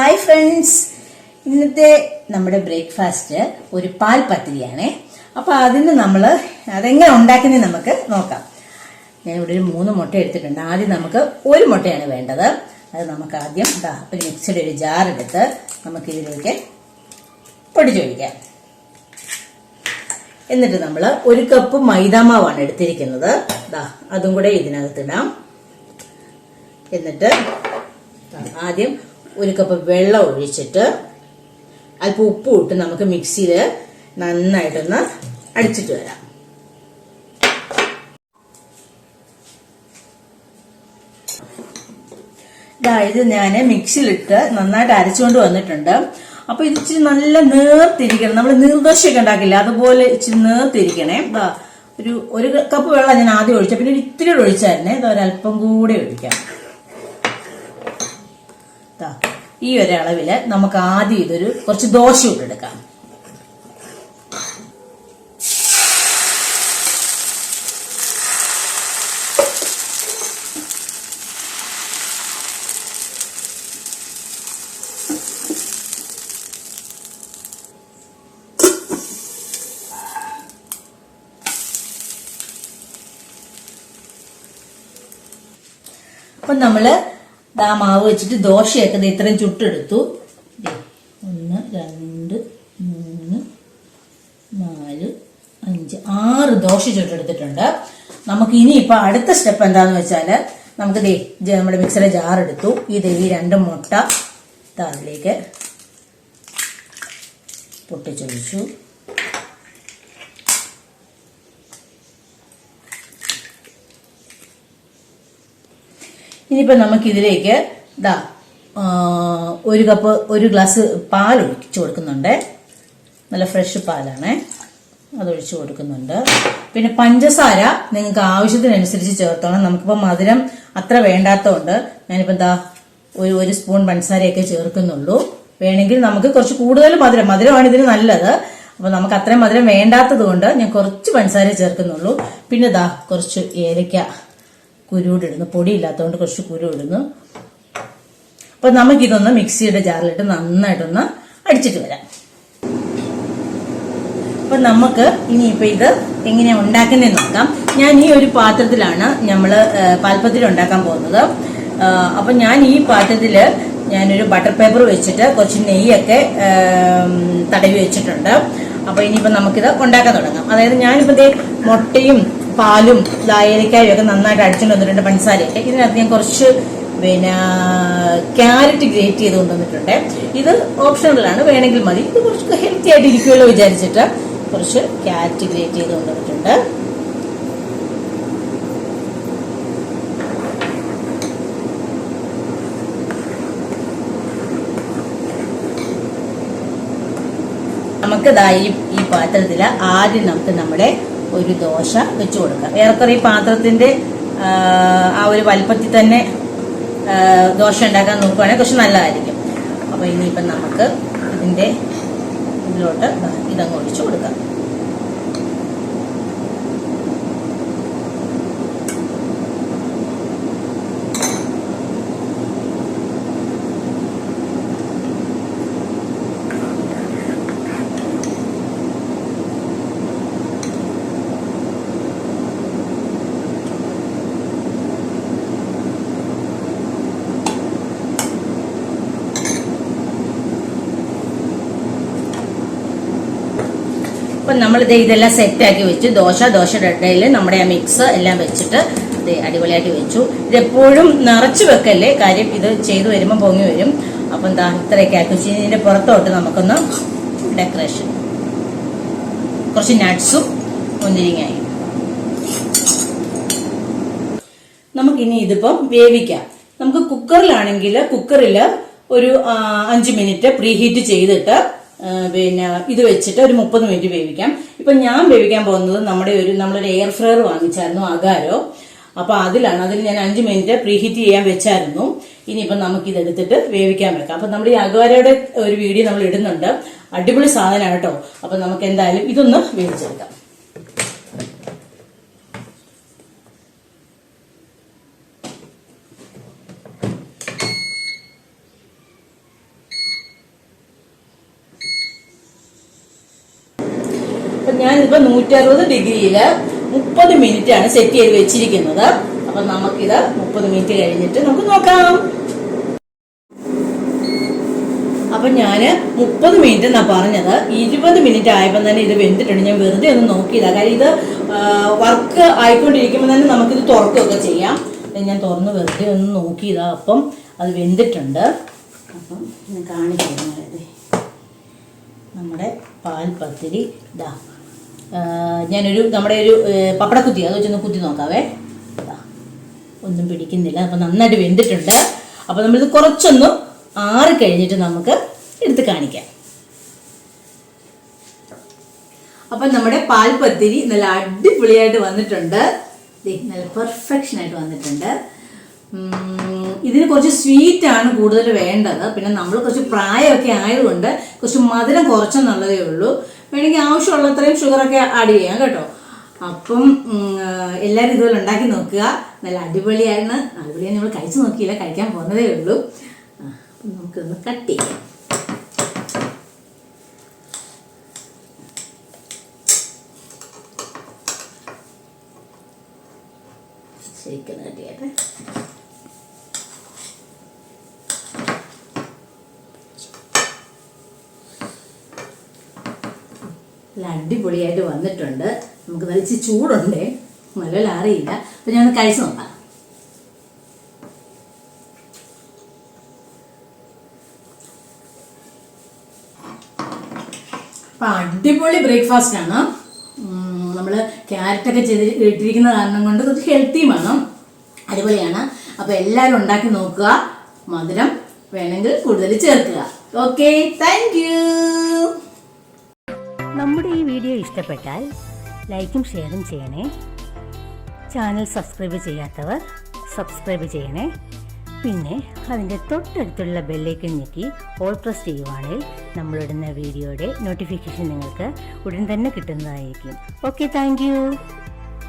Hi friends ഇന്നത്തെ നമ്മുടെ breakfast ഒരു പാൽ പത്തിരിയാണ്. അപ്പൊ അതിന് നമ്മൾ അതെങ്ങനെ ഉണ്ടാക്കുന്നത് നമുക്ക് നോക്കാം. ഞാൻ ഇവിടെ ഒരു മൂന്ന് മുട്ട എടുത്തിട്ടുണ്ട്. ആദ്യം നമുക്ക് ഒരു മുട്ടയാണ് വേണ്ടത്. അത് നമുക്ക് ആദ്യം ഒരു മിക്സിയുടെ ഒരു ജാർ എടുത്ത് നമുക്ക് ഇതിലേക്ക് പൊടിച്ചൊഴിക്കാം എന്നിട്ട് നമ്മൾ ഒരു കപ്പ് മൈദാമാവാണ് എടുത്തിരിക്കുന്നത്. ദാ അതും കൂടെ ഇതിനകത്തിടാം. എന്നിട്ട് ആദ്യം ഒരു കപ്പ് വെള്ളം ഒഴിച്ചിട്ട് അല്പം ഉപ്പ് ഇട്ട് നമുക്ക് മിക്സിയിൽ നന്നായിട്ടൊന്ന് അടിച്ചിട്ട് വരാം. ഇതാ ഞാൻ മിക്സിയിലിട്ട് നന്നായിട്ട് അരച്ചുകൊണ്ട് വന്നിട്ടുണ്ട്. അപ്പൊ ഇത് ഇച്ചിരി നല്ല നേർത്തിരിക്കണം. നമ്മൾ നീർദോശയൊക്കെ ഉണ്ടാക്കില്ല? അതുപോലെ ഇച്ചിരി നേർത്തിരിക്കണേ. ഒരു ഒരു കപ്പ് വെള്ളം ഞാൻ ആദ്യം ഒഴിച്ച പിന്നെ ഒരു ഇത്തിരി ഒഴിച്ചായിരുന്നേ. ഇതാ ഒരല്പം കൂടെ ഒഴിക്കാം. ഈ ഒരു അളവിൽ നമുക്ക് ആദ്യം ഇതൊരു കുറച്ച് ദോശ ഇട്ടെടുക്കാം അപ്പൊ നമ്മൾ ദാ മാവ് വെച്ചിട്ട് ദോശയൊക്കെ ഇത്രയും ചുട്ടെടുത്തു. ഒന്ന് രണ്ട് മൂന്ന് നാല് അഞ്ച് ആറ് ദോശ ചുട്ടെടുത്തിട്ടുണ്ട്. നമുക്ക് ഇനി ഇപ്പൊ അടുത്ത സ്റ്റെപ്പ് എന്താന്ന് വെച്ചാൽ നമുക്ക് ദേ നമ്മുടെ മിക്സറെ ജാർ എടുത്തു ഇത് ഈ രണ്ട് മുട്ട അതിലേക്ക് പൊട്ടിച്ചൊഴിച്ചു. ഇനിയിപ്പോ നമുക്കിതിലേക്ക് ദാ ഒരു കപ്പ് ഒരു ഗ്ലാസ് പാൽ ഒഴിച്ചു കൊടുക്കുന്നുണ്ട്. നല്ല ഫ്രഷ് പാലാണ്. അതൊഴിച്ചു കൊടുക്കുന്നുണ്ട്. പിന്നെ പഞ്ചസാര നിങ്ങൾക്ക് ആവശ്യത്തിനനുസരിച്ച് ചേർത്തോണം. നമുക്കിപ്പോൾ മധുരം അത്ര വേണ്ടാത്തതുകൊണ്ട് ഞാനിപ്പോൾ എന്താ ഒരു ഒരു സ്പൂൺ പഞ്ചസാരയൊക്കെ ചേർക്കുന്നുള്ളൂ. വേണമെങ്കിൽ നമുക്ക് കുറച്ച് കൂടുതൽ മധുരം മധുരമാണ് ഇതിന് നല്ലത്. അപ്പോൾ നമുക്ക് അത്രയും മധുരം വേണ്ടാത്തത് കൊണ്ട് ഞാൻ കുറച്ച് പഞ്ചസാര ചേർക്കുന്നുള്ളൂ. പിന്നെ ഇതാ കുറച്ച് ഏലക്ക കുരുവിടുന്നു പൊടിയില്ലാത്തതുകൊണ്ട് കുറച്ച് കുരുവിടുന്നു. അപ്പൊ നമുക്കിതൊന്ന് മിക്സിയുടെ ജാറിലിട്ട് നന്നായിട്ടൊന്ന് അടിച്ചിട്ട് വരാം. അപ്പൊ നമുക്ക് ഇനിയിപ്പോ ഇത് എങ്ങനെയാ ഉണ്ടാക്കുന്നതെന്ന് നോക്കാം. ഞാൻ ഈ ഒരു പാത്രത്തിലാണ് നമ്മൾ പാൽപ്പത്തിൽ ഉണ്ടാക്കാൻ പോകുന്നത്. അപ്പൊ ഞാൻ ഈ പാത്രത്തിൽ ഞാനൊരു ബട്ടർ പേപ്പർ വെച്ചിട്ട് കുറച്ച് നെയ്യൊക്കെ തടവി വെച്ചിട്ടുണ്ട്. അപ്പൊ ഇനിയിപ്പോ നമുക്കിത് ഉണ്ടാക്കാൻ തുടങ്ങാം. അതായത് ഞാനിപ്പോ മുട്ടയും പാലും ലായനക്കായും ഒക്കെ നന്നായിട്ട് അടിച്ചുകൊണ്ട് വന്നിട്ടുണ്ട് പഞ്ചസാരയൊക്കെ ഇതിനകത്ത് ഞാൻ കുറച്ച് പിന്നെ ക്യാരറ്റ് ഗ്രേറ്റ് ചെയ്ത് കൊണ്ടുവന്നിട്ടുണ്ട്. ഇത് ഓപ്ഷണലാണ് വേണമെങ്കിൽ മതി. ഇത് കുറച്ച് ഹെൽത്തി ആയിട്ട് ഇരിക്കുമല്ലോ വിചാരിച്ചിട്ട് കുറച്ച് ക്യാരറ്റ് ഗ്രേറ്റ് ചെയ്ത് കൊണ്ടുവന്നിട്ടുണ്ട്. നമുക്ക് ദാ ഈ പാത്രത്തിൽ ആദ്യം നമുക്ക് നമ്മുടെ ഒരു ദോശ വെച്ചു കൊടുക്കുക ഏറെക്കുറെ ഈ പാത്രത്തിന്റെ ആ, ഒരു വലിപ്പത്തിൽ തന്നെ ദോശ ഉണ്ടാക്കാൻ നോക്കുവാണെങ്കിൽ കുറച്ച് നല്ലതായിരിക്കും. അപ്പൊ ഇനിയിപ്പം നമുക്ക് ഇതിന്റെ ഇതിലോട്ട് ഇതങ്ങ് ഒഴിച്ചു കൊടുക്കാം. അപ്പൊ നമ്മൾ ഇത് ഇതെല്ലാം സെറ്റ് ആക്കി വെച്ചു. ദോശ ദോശയുടെ ഇടയിൽ നമ്മുടെ ആ മിക്സ് എല്ലാം വെച്ചിട്ട് ദേ അടിപൊളിയാക്കി വെച്ചു. ഇതെപ്പോഴും നിറച്ചു വെക്കല്ലേ? കാര്യം ഇത് ചെയ്തു വരുമ്പോൾ പൊങ്ങി വരും. അപ്പം എന്താ ഇത്രയൊക്കെ ആക്കി വെച്ച്. ഇതിന്റെ പുറത്തോട്ട് നമുക്കൊന്ന് ഡെക്കറേഷൻ കുറച്ച് നട്ട്സും മുന്തിരിങ്ങായി. നമുക്കിനി ഇതിപ്പം വേവിക്കാം. നമുക്ക് കുക്കറിലാണെങ്കിൽ കുക്കറിൽ ഒരു അഞ്ച് മിനിറ്റ് പ്രീഹീറ്റ് ചെയ്തിട്ട് പിന്നെ ഇത് വെച്ചിട്ട് ഒരു മുപ്പത് മിനിറ്റ് വേവിക്കാം. ഇപ്പൊ ഞാൻ വേവിക്കാൻ പോകുന്നത് നമ്മുടെ ഒരു നമ്മളൊരു എയർ ഫ്രയർ വാങ്ങിച്ചായിരുന്നു അകാരോ അപ്പൊ അതിലാണ് അതിൽ ഞാൻ അഞ്ച് മിനിറ്റ് പ്രീ ഹീറ്റ് ചെയ്യാൻ വെച്ചായിരുന്നു. ഇനിയിപ്പം നമുക്ക് ഇത് എടുത്തിട്ട് വേവിക്കാൻ വെക്കാം. അപ്പൊ നമ്മുടെ ഈ അകാരയുടെ ഒരു വീഡിയോ നമ്മൾ ഇടുന്നുണ്ട്. അടിപൊളി സാധനമാണ് കേട്ടോ. അപ്പൊ നമുക്ക് എന്തായാലും ഇതൊന്ന് വേവിച്ചെടുക്കാം. ഞാനിപ്പോ നൂറ്ററുപത് ഡിഗ്രിയിൽ മുപ്പത് മിനിറ്റ് ആണ് സെറ്റ് ചെയ്ത് വെച്ചിരിക്കുന്നത്. അപ്പൊ നമുക്കിത് മുപ്പത് മിനിറ്റ് കഴിഞ്ഞിട്ട് നമുക്ക് നോക്കാം. അപ്പൊ ഞാൻ മുപ്പത് മിനിറ്റ് എന്നാ പറഞ്ഞത്. ഇരുപത് മിനിറ്റ് ആയപ്പോൾ തന്നെ ഇത് വെന്തിട്ടുണ്ട്. ഞാൻ വെറുതെ ഒന്ന് നോക്കിയില്ല. കാര്യം ഇത് വർക്ക് ആയിക്കൊണ്ടിരിക്കുമ്പോൾ തന്നെ നമുക്കിത് തുറക്കുകയൊക്കെ ചെയ്യാം. ഞാൻ തുറന്ന് വെറുതെ ഒന്ന് നോക്കിയതാ. അപ്പം അത് വെന്തിട്ടുണ്ട്. അപ്പം ഞാൻ കാണിച്ചു തരുന്നത് നമ്മുടെ പാൽ പത്തിരി ഇതാ ഞാനൊരു നമ്മുടെ ഒരു പപ്പടക്കുത്തി അത് വെച്ചൊന്ന് കുത്തി നോക്കാവേ. ഒന്നും പിടിക്കുന്നില്ല. അപ്പം നന്നായിട്ട് വെന്തിട്ടുണ്ട്. അപ്പം നമ്മളിത് കുറച്ചൊന്ന് ആറി കഴിഞ്ഞിട്ട് നമുക്ക് എടുത്ത് കാണിക്കാം. അപ്പം നമ്മുടെ പാൽപ്പത്തിരി നല്ല അടിപൊളിയായിട്ട് വന്നിട്ടുണ്ട്. നല്ല പെർഫെക്ഷൻ ആയിട്ട് വന്നിട്ടുണ്ട്. ഇതിന് കുറച്ച് സ്വീറ്റ് ആണ് കൂടുതൽ വേണ്ടത്. പിന്നെ നമ്മൾ കുറച്ച് പ്രായമൊക്കെ ആയതുകൊണ്ട് കുറച്ച് മധുരം കുറച്ചെന്നുള്ളതേ ഉള്ളൂ. വേണമെങ്കിൽ ആവശ്യമുള്ള അത്രയും ഷുഗറൊക്കെ ആഡ് ചെയ്യാം കേട്ടോ. അപ്പം എല്ലാവരും ഇതുപോലെ ഉണ്ടാക്കി നോക്കുക. നല്ല അടിപൊളിയാണ് അടിപൊളിയാണ് നമ്മൾ കഴിച്ചു നോക്കിയില്ല. കഴിക്കാൻ പോകുന്നതേ ഉള്ളൂ. നമുക്കൊന്ന് കട്ട് ചെയ്യാം. നല്ല അടിപൊളിയായിട്ട് വന്നിട്ടുണ്ട്. നമുക്ക് നല്ല ഇച്ചിരി ചൂടുണ്ട്. നല്ല അറിയില്ല അപ്പം ഞാൻ കഴിച്ചു നോക്കാം. അപ്പം അടിപൊളി ബ്രേക്ക്ഫാസ്റ്റ് ആണ്. നമ്മൾ ക്യാരറ്റൊക്കെ ചെയ്ത് ഇട്ടിരിക്കുന്ന കാരണം കൊണ്ട് കുറച്ച് ഹെൽത്തിയുമാണ് അടിപൊളിയാണ്. അപ്പോൾ എല്ലാവരും ഉണ്ടാക്കി നോക്കുക. മധുരം വേണമെങ്കിൽ കൂടുതൽ ചേർക്കുക. ഓക്കെ താങ്ക് യു നമ്മുടെ ഈ വീഡിയോ ഇഷ്ടപ്പെട്ടാൽ ലൈക്കും ഷെയറും ചെയ്യണേ. ചാനൽ സബ്സ്ക്രൈബ് ചെയ്യാത്തവർ സബ്സ്ക്രൈബ് ചെയ്യണേ. പിന്നെ അതിന്റെ തൊട്ടടുത്തുള്ള ബെല്ലേക്കൺ ഞെക്കി ഓൾ പ്രസ് ചെയ്യുവാണെങ്കിൽ നമ്മളിടുന്ന വീഡിയോയുടെ നോട്ടിഫിക്കേഷൻ നിങ്ങൾക്ക് ഉടൻ തന്നെ കിട്ടുന്നതായിരിക്കും. Okay thank